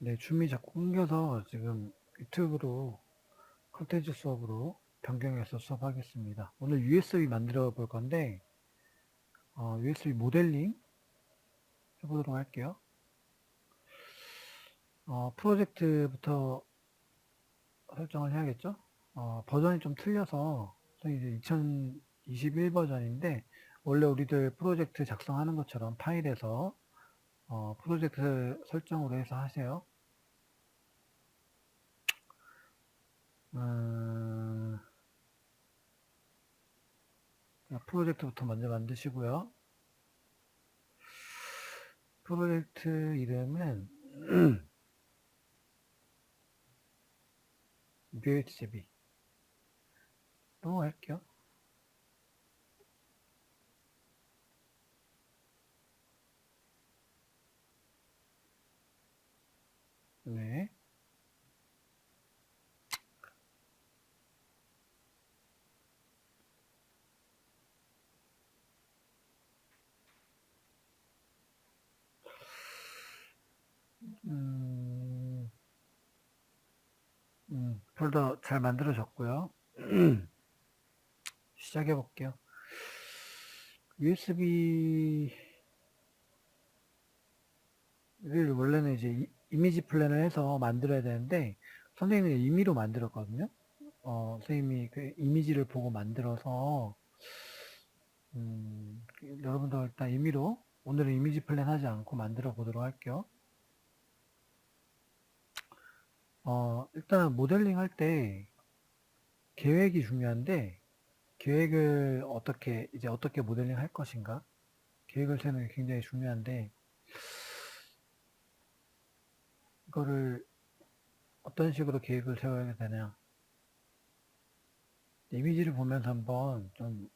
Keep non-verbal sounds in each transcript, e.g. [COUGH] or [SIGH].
네, 줌이 자꾸 끊겨서 지금 유튜브로 컨텐츠 수업으로 변경해서 수업하겠습니다. 오늘 USB 만들어 볼 건데, 어, USB 모델링 해보도록 할게요. 어, 프로젝트부터 설정을 해야겠죠? 어, 버전이 좀 틀려서, 이제 2021 버전인데, 원래 우리들 프로젝트 작성하는 것처럼 파일에서 어, 프로젝트 설정으로 해서 하세요. 음, 자, 프로젝트부터 먼저 만드시고요. 프로젝트 이름은 [CLEARS THROAT] UHB 넘어갈게요. 네. 음, 음, 폴더 잘 만들어졌고요. [CLEARS THROAT] 시작해 볼게요. USB를 원래는 이제 이- 이미지 플랜을 해서 만들어야 되는데 선생님이 임의로 만들었거든요. 어, 선생님이 그 이미지를 보고 만들어서 음, 그 여러분도 일단 임의로 오늘은 이미지 플랜 하지 않고 만들어 보도록 할게요. 어, 일단 모델링 할 때 계획이 중요한데 계획을 어떻게 이제 어떻게 모델링 할 것인가 계획을 세우는 게 굉장히 중요한데 이거를 어떤 식으로 계획을 세워야 되냐 이미지를 보면서 한번 좀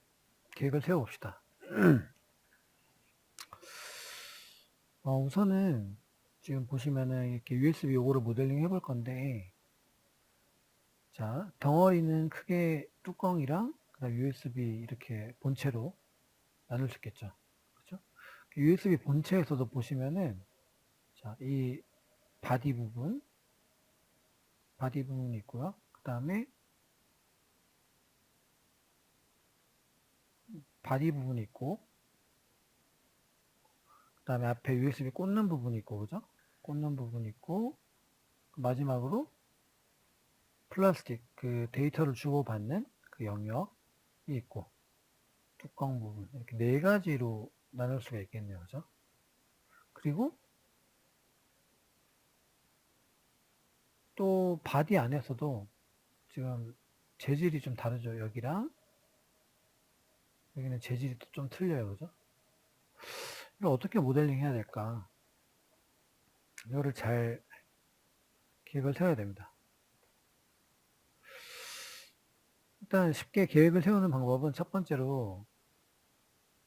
계획을 세워봅시다. [CLEARS THROAT] 어, 우선은 지금 보시면은 이렇게 USB 요거를 모델링 해볼 건데 자 덩어리는 크게 뚜껑이랑 그다음 USB 이렇게 본체로 나눌 수 있겠죠. 그죠? USB 본체에서도 보시면은 자이 바디 부분 바디 부분이 있고요. 그 다음에 바디 부분이 있고 그 다음에 앞에 USB 꽂는 부분이 있고 그죠? 꽂는 부분이 있고 마지막으로 플라스틱 그 데이터를 주고받는 그 영역이 있고 뚜껑 부분 이렇게 네 가지로 나눌 수가 있겠네요 그죠? 그리고 또 바디 안에서도 지금 재질이 좀 다르죠 여기랑 여기는 재질이 또 좀 틀려요 그죠? 이걸 어떻게 모델링 해야 될까? 이거를 잘 계획을 세워야 됩니다. 일단 쉽게 계획을 세우는 방법은 첫 번째로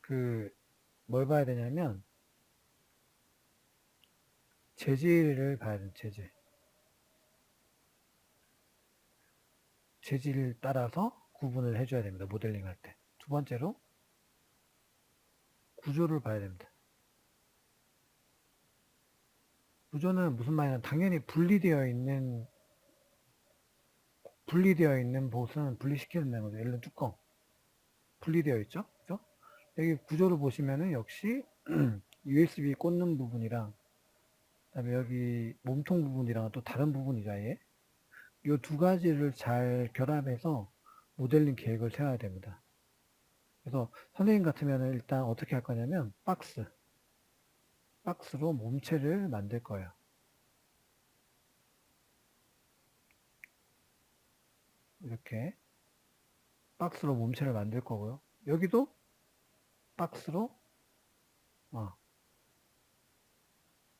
그 뭘 봐야 되냐면 재질을 봐야 돼요. 재질. 재질 따라서 구분을 해줘야 됩니다. 모델링 할 때. 두 번째로 구조를 봐야 됩니다. 구조는 무슨 말이냐 당연히 분리되어 있는 분리되어 있는 보스는 분리시키는 거죠. 예를 들어 뚜껑 분리되어 있죠. 그죠? 여기 구조를 보시면은 역시 [CLEARS THROAT] USB 꽂는 부분이랑 그다음에 여기 몸통 부분이랑 또 다른 부분이죠. 아예 이 두 가지를 잘 결합해서 모델링 계획을 세워야 됩니다. 그래서 선생님 같으면 일단 어떻게 할 거냐면 박스 박스로 몸체를 만들 거예요. 이렇게 박스로 몸체를 만들 거고요. 여기도 박스로 어,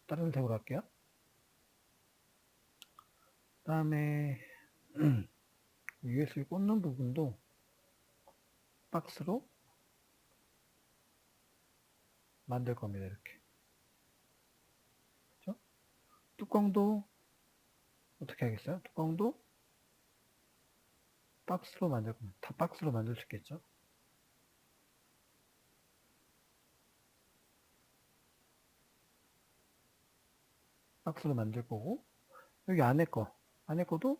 다른 색으로 할게요. 다음에 [CLEARS THROAT] USB 꽂는 부분도 박스로 만들 겁니다. 이렇게. 뚜껑도 어떻게 하겠어요? 뚜껑도 박스로 만들 겁니다. 다 박스로 만들 수 있겠죠? 박스로 만들 거고 여기 안에 거 안에 거도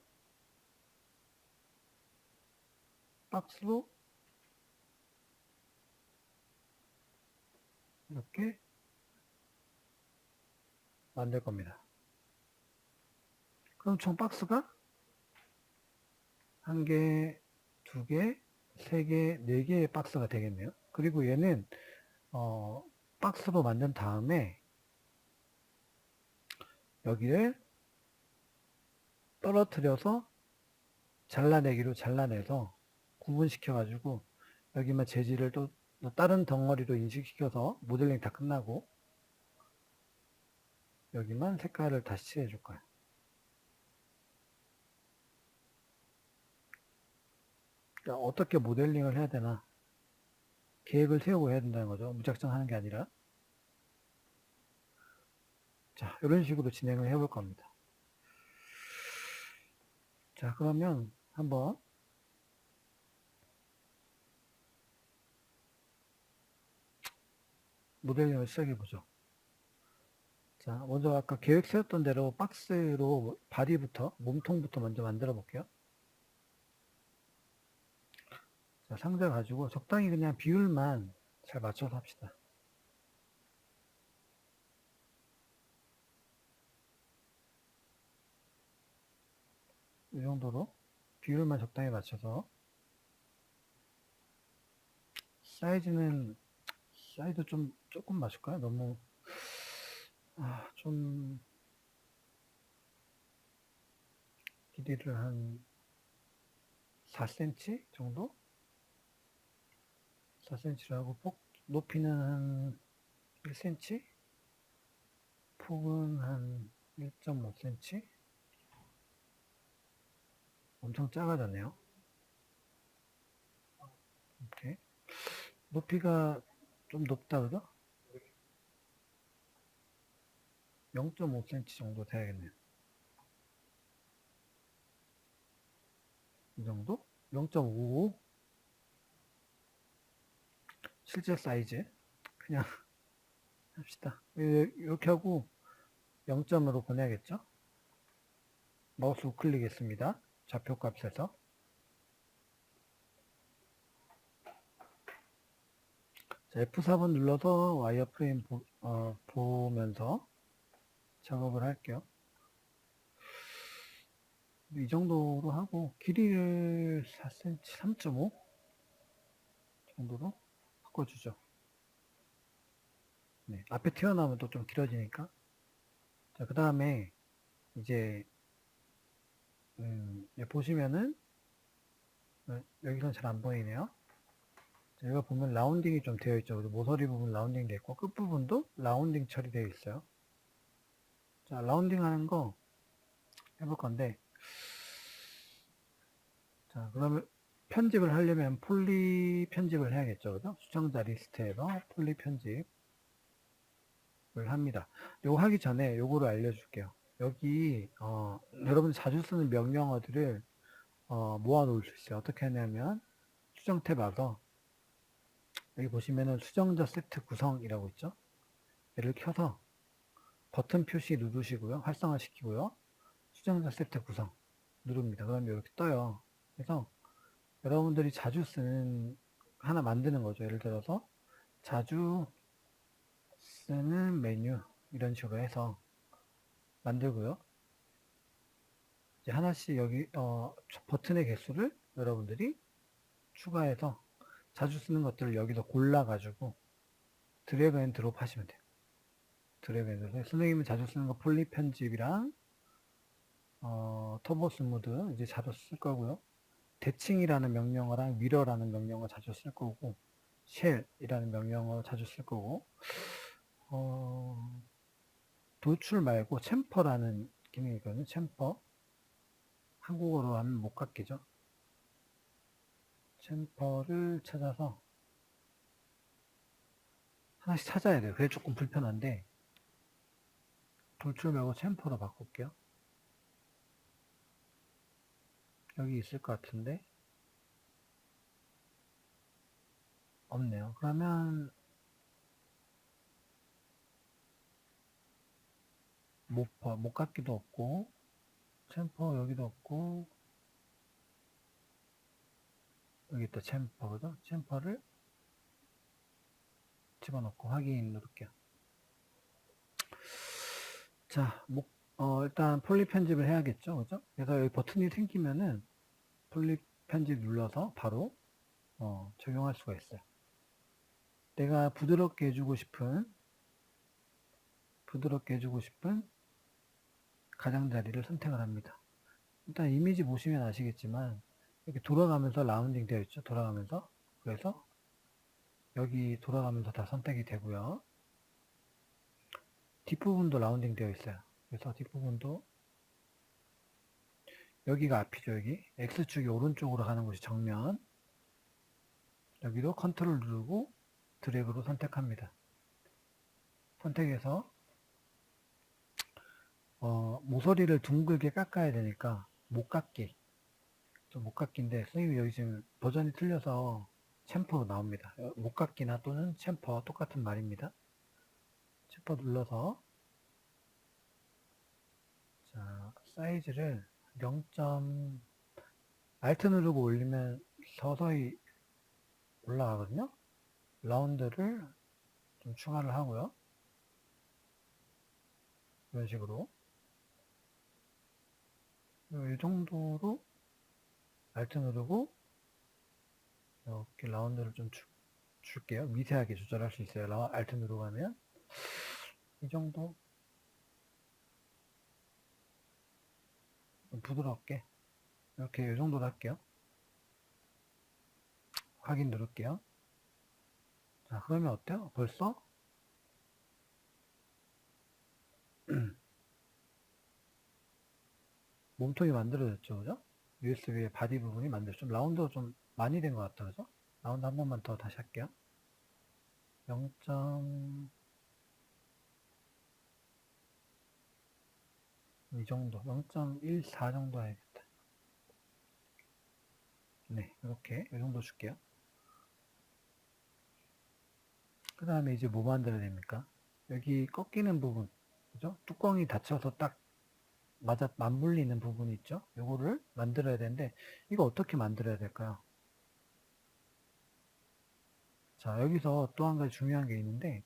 박스로 이렇게 만들 겁니다. 그럼 총 박스가 한 개, 두 개, 세 개, 네 개의 박스가 되겠네요. 그리고 얘는 어, 박스로 만든 다음에 여기를 떨어뜨려서 잘라내기로 잘라내서 구분시켜 가지고 여기만 재질을 또 다른 덩어리로 인식시켜서 모델링 다 끝나고 여기만 색깔을 다시 칠해줄 거예요. 그러니까 어떻게 모델링을 해야 되나 계획을 세우고 해야 된다는 거죠. 무작정 하는 게 아니라 자 이런 식으로 진행을 해볼 겁니다. 자 그러면 한번 모델링을 시작해 보죠. 자, 먼저 아까 계획 세웠던 대로 박스로 바디부터, 몸통부터 먼저 만들어 볼게요. 자, 상자 가지고 적당히 그냥 비율만 잘 맞춰서 합시다. 이 정도로 비율만 적당히 맞춰서 사이즈는 사이즈 좀 조금 맞출까요? 너무 아, 좀 길이를 한 4cm 정도? 4cm로 하고 폭 높이는 한 1cm? 폭은 한 1.5cm? 엄청 작아졌네요. 이렇게 높이가 좀 높다 그죠? 0.5cm 정도 돼야겠네요. 이 정도? 0.55 실제 사이즈 그냥 [LAUGHS] 합시다. 이렇게 하고 0점으로 보내야겠죠? 마우스 우클릭 했습니다. 좌표 값에서 F4번 눌러서 와이어프레임 보, 어, 보면서 작업을 할게요. 이 정도로 하고 길이를 4cm, 3.5 정도로 바꿔주죠. 네, 앞에 튀어나오면 또 좀 길어지니까. 자, 그 다음에 이제 음, 보시면은 어, 여기선 잘 안 보이네요. 자, 여기 보면 라운딩이 좀 되어 있죠. 모서리 부분 라운딩 되어 있고 끝 부분도 라운딩 처리되어 있어요. 자, 라운딩 하는 거 해볼 건데, 자, 그러면 편집을 하려면 폴리 편집을 해야겠죠. 그죠? 수정자 리스트에서 폴리 편집을 합니다. 요거 하기 전에 요거를 알려줄게요. 여기, 어, 여러분 자주 쓰는 명령어들을 어, 모아 놓을 수 있어요. 어떻게 하냐면, 수정 탭 와서, 여기 보시면은 수정자 세트 구성이라고 있죠? 얘를 켜서, 버튼 표시 누르시고요. 활성화 시키고요. 수정자 세트 구성 누릅니다. 그러면 이렇게 떠요. 그래서 여러분들이 자주 쓰는 하나 만드는 거죠. 예를 들어서 자주 쓰는 메뉴 이런 식으로 해서 만들고요. 이제 하나씩 여기 어, 버튼의 개수를 여러분들이 추가해서 자주 쓰는 것들을 여기서 골라 가지고 드래그 앤 드롭 하시면 돼요. 드래그해서 선생님이 자주 쓰는 거 폴리 편집이랑 어, 터보 스무드 이제 자주 쓸 거고요. 대칭이라는 명령어랑 미러라는 명령어 자주 쓸 거고 쉘이라는 명령어 자주 쓸 거고 어, 돌출 말고 챔퍼라는 기능이 있거든요. 챔퍼 한국어로 하면 못 갖기죠. 챔퍼를 찾아서 하나씩 찾아야 돼요. 그게 조금 불편한데 돌출 말고 챔퍼로 바꿀게요. 여기 있을 것 같은데 없네요. 그러면 모퍼, 목깎기도 없고, 챔퍼 여기도 없고, 여기 또 챔퍼거든? 챔퍼를 집어넣고 확인 누를게요. 자, 목, 어, 일단 폴리 편집을 해야겠죠. 그죠? 그래서 여기 버튼이 생기면은 폴리 편집 눌러서 바로 어, 적용할 수가 있어요. 내가 부드럽게 해주고 싶은 부드럽게 해주고 싶은 가장자리를 선택을 합니다. 일단 이미지 보시면 아시겠지만 이렇게 돌아가면서 라운딩 되어 있죠. 돌아가면서 그래서 여기 돌아가면서 다 선택이 되고요. 뒷부분도 라운딩 되어 있어요. 그래서 뒷부분도 여기가 앞이죠. 여기 X축이 오른쪽으로 가는 곳이 정면 여기도 컨트롤 누르고 드래그로 선택합니다. 선택해서 어, 모서리를 둥글게 깎아야 되니까 못 깎기 좀못 깎기인데 선생님이 여기 지금 버전이 틀려서 챔퍼로 나옵니다. 어, 못 깎기나 또는 챔퍼 똑같은 말입니다. 챔퍼 눌러서 자 사이즈를 0. 알트 누르고 올리면 서서히 올라가거든요. 라운드를 좀 추가를 하고요. 이런 식으로 이 정도로 알트 누르고 이렇게 라운드를 좀 주, 줄게요. 미세하게 조절할 수 있어요. 라, 알트 누르고 가면 이 정도 부드럽게 이렇게 이 정도로 할게요. 확인 누를게요. 자, 그러면 어때요? 벌써? [CLEARS THROAT] 몸통이 만들어졌죠, 그죠? USB의 바디 부분이 만들어졌죠. 좀 라운드가 좀 많이 된 것 같다, 그죠? 라운드 한 번만 더 다시 할게요. 0. 이 정도, 0.14 정도 해야겠다. 네, 이렇게, 이 정도 줄게요. 그 다음에 이제 뭐 만들어야 됩니까? 여기 꺾이는 부분, 그죠? 뚜껑이 닫혀서 딱 맞아, 맞물리는 부분이 있죠? 요거를 만들어야 되는데, 이거 어떻게 만들어야 될까요? 자, 여기서 또 한 가지 중요한 게 있는데,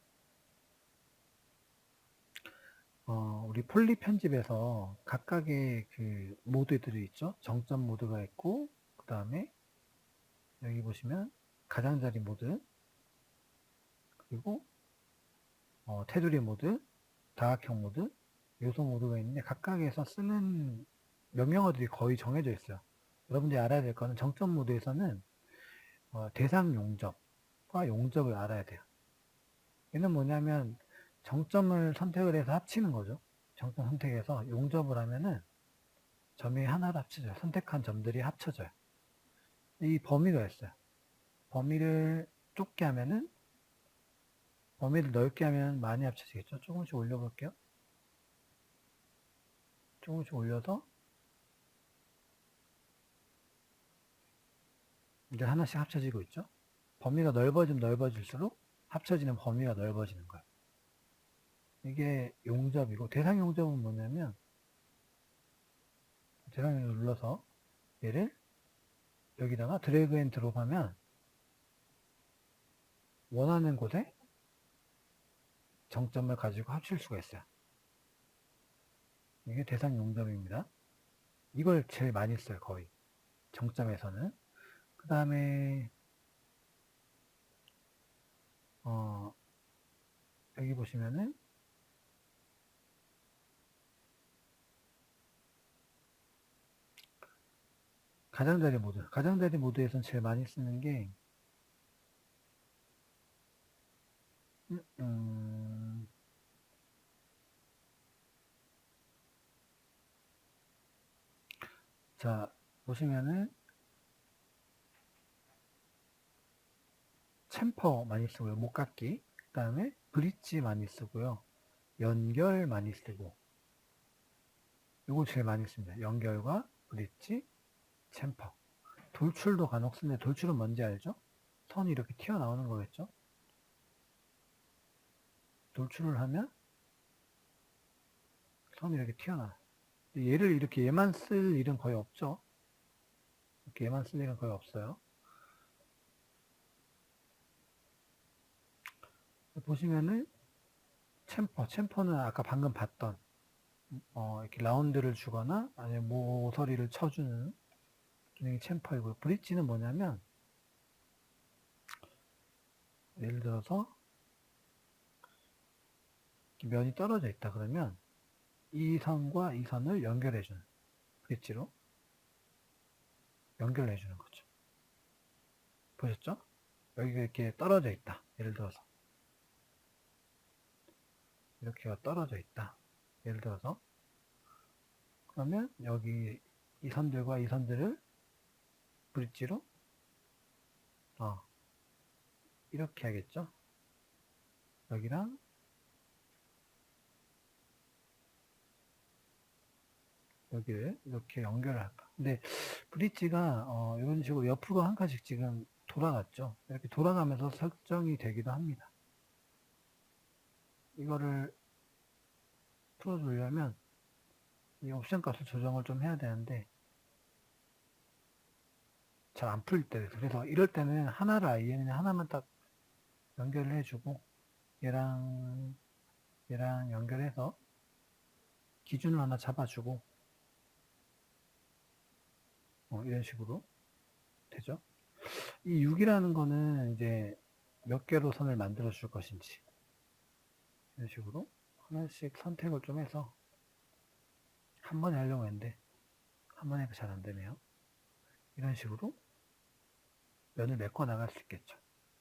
어, 우리 폴리 편집에서 각각의 그 모드들이 있죠? 정점 모드가 있고, 그 다음에 여기 보시면 가장자리 모드, 그리고 어, 테두리 모드, 다각형 모드, 요소 모드가 있는데 각각에서 쓰는 명령어들이 거의 정해져 있어요. 여러분들이 알아야 될 거는 정점 모드에서는 어, 대상 용접과 용접을 알아야 돼요. 얘는 뭐냐면 정점을 선택을 해서 합치는 거죠. 정점 선택해서 용접을 하면은 점이 하나로 합쳐져요. 선택한 점들이 합쳐져요. 이 범위가 있어요. 범위를 좁게 하면은 범위를 넓게 하면 많이 합쳐지겠죠. 조금씩 올려볼게요. 조금씩 올려서 이제 하나씩 합쳐지고 있죠. 범위가 넓어지면 넓어질수록 합쳐지는 범위가 넓어지는 거예요. 이게 용접이고 대상 용접은 뭐냐면 대상을 눌러서 얘를 여기다가 드래그 앤 드롭 하면 원하는 곳에 정점을 가지고 합칠 수가 있어요. 이게 대상 용접입니다. 이걸 제일 많이 써요, 거의. 정점에서는. 그 다음에, 어, 여기 보시면은, 가장자리 모드. 가장자리 모드에서는 제일 많이 쓰는 게, 음, 음, 자, 보시면은, 챔퍼 많이 쓰고요. 목깎기. 그 다음에 브릿지 많이 쓰고요. 연결 많이 쓰고. 이거 제일 많이 씁니다. 연결과 브릿지, 챔퍼. 돌출도 간혹 쓰는데 돌출은 뭔지 알죠? 선이 이렇게 튀어나오는 거겠죠? 돌출을 하면 섬이 이렇게 튀어나와. 얘를 이렇게 얘만 쓸 일은 거의 없죠. 이렇게 얘만 쓸 일은 거의 없어요. 보시면은 챔퍼, 챔퍼는 아까 방금 봤던 어, 이렇게 라운드를 주거나 아니면 모서리를 쳐주는 기능이 챔퍼이고요. 브릿지는 뭐냐면 예를 들어서 면이 떨어져 있다 그러면 이 선과 이 선을 연결해 주는 브릿지로 연결해 주는 거죠. 보셨죠? 여기가 이렇게 떨어져 있다. 예를 들어서 이렇게가 떨어져 있다. 예를 들어서 그러면 여기 이 선들과 이 선들을 브릿지로 어, 이렇게 하겠죠. 여기랑 여기를 이렇게 연결을 할까. 근데 브릿지가 어, 이런 식으로 옆으로 한 칸씩 지금 돌아갔죠. 이렇게 돌아가면서 설정이 되기도 합니다. 이거를 풀어주려면 이 옵션 값을 조정을 좀 해야 되는데 잘 안 풀릴 때 그래서 이럴 때는 하나를 아이에는 하나만 딱 연결을 해주고 얘랑 얘랑 연결해서 기준을 하나 잡아주고 어, 이런 식으로 되죠. 이 6이라는 거는 이제 몇 개로 선을 만들어 줄 것인지 이런 식으로 하나씩 선택을 좀 해서 한 번에 하려고 했는데 한 번에 잘 안 되네요. 이런 식으로 면을 메꿔 나갈 수 있겠죠.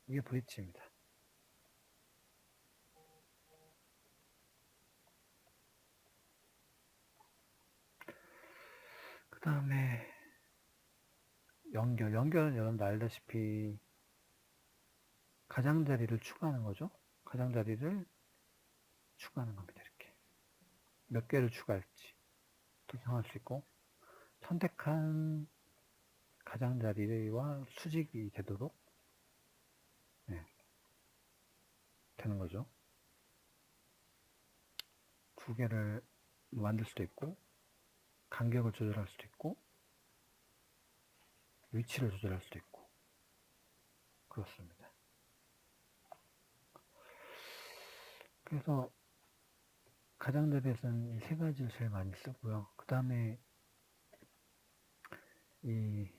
이게 브릿지입니다. 그 다음에 연결. 연결은 여러분들 알다시피 가장자리를 추가하는 거죠. 가장자리를 추가하는 겁니다. 이렇게. 몇 개를 추가할지 조정할 수 있고 선택한 가장자리와 수직이 되도록 네, 되는 거죠. 두 개를 만들 수도 있고 간격을 조절할 수도 있고 위치를 조절할 수도 있고 그렇습니다. 그래서 가장자리에서는 이 세 가지를 제일 많이 쓰고요. 그 다음에 이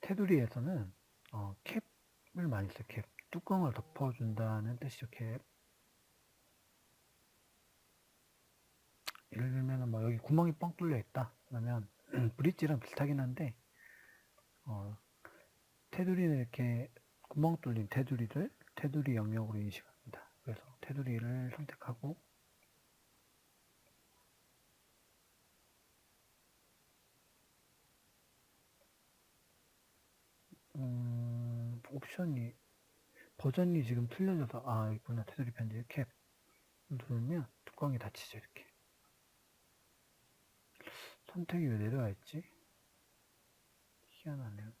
테두리에서는 어, 캡을 많이 써요. 캡. 뚜껑을 덮어준다는 뜻이죠. 캡. 예를 들면 뭐 여기 구멍이 뻥 뚫려 있다. 그러면 [CLEARS THROAT] 브릿지랑 비슷하긴 한데 어, 테두리는 이렇게 구멍 뚫린 테두리를 테두리 영역으로 인식합니다. 그래서 테두리를 선택하고 음, 옵션이 버전이 지금 틀려져서 아 있구나. 테두리 편집 캡. 누르면 뚜껑이 닫히죠 이렇게. 선택이 왜 내려와 있지? 희한하네요.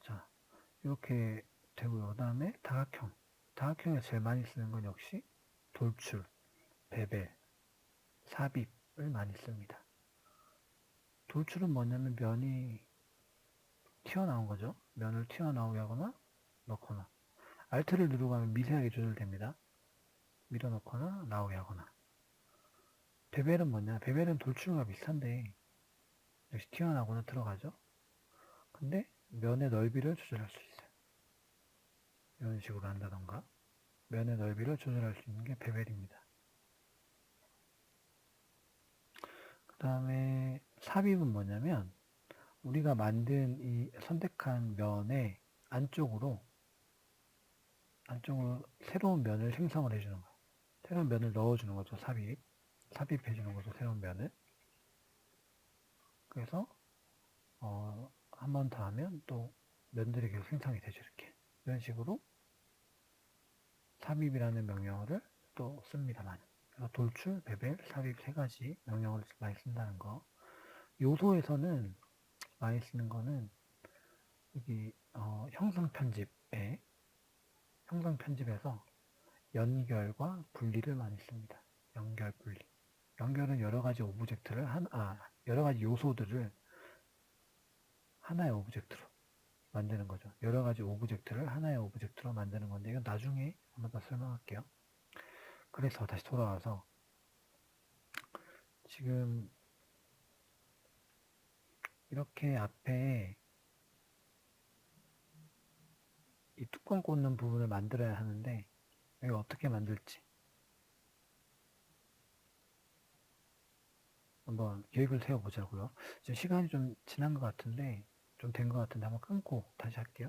자 이렇게 되고요 그 다음에 다각형. 다각형에 제일 많이 쓰는 건 역시 돌출, 베벨, 삽입을 많이 씁니다 돌출은 뭐냐면 면이 튀어나온 거죠. 면을 튀어나오게 하거나 넣거나 알트를 누르고 하면 미세하게 조절됩니다. 밀어넣거나 나오게 하거나 베벨은 뭐냐 베벨은 돌출과 비슷한데 역시 튀어나오거나 들어가죠. 근데 면의 넓이를 조절할 수 있어요. 이런 식으로 한다던가 면의 넓이를 조절할 수 있는 게 베벨입니다. 그 다음에 삽입은 뭐냐면 우리가 만든 이 선택한 면의 안쪽으로 안쪽으로 새로운 면을 생성을 해주는 거예요. 새로운 면을 넣어주는 거죠. 삽입. 삽입해주는 거죠. 새로운 면을. 그래서 어, 한 번 더 하면 또 면들이 계속 생성이 되죠. 이렇게. 이런 식으로 삽입이라는 명령어를 또 씁니다만. 그래서 돌출, 베벨, 삽입 세 가지 명령어를 많이 쓴다는 거. 요소에서는 많이 쓰는 거는 여기 어, 형상 편집에 형상 편집에서 연결과 분리를 많이 씁니다. 연결, 분리. 연결은 여러 가지 오브젝트를 한, 아, 여러 가지 요소들을 하나의 오브젝트로 만드는 거죠. 여러 가지 오브젝트를 하나의 오브젝트로 만드는 건데, 이건 나중에 한번 더 설명할게요. 그래서 다시 돌아와서, 지금, 이렇게 앞에 이 뚜껑 꽂는 부분을 만들어야 하는데, 이거 어떻게 만들지? 한번 계획을 세워보자고요. 지금 시간이 좀 지난 것 같은데, 좀 된 것 같은데 한번 끊고 다시 할게요.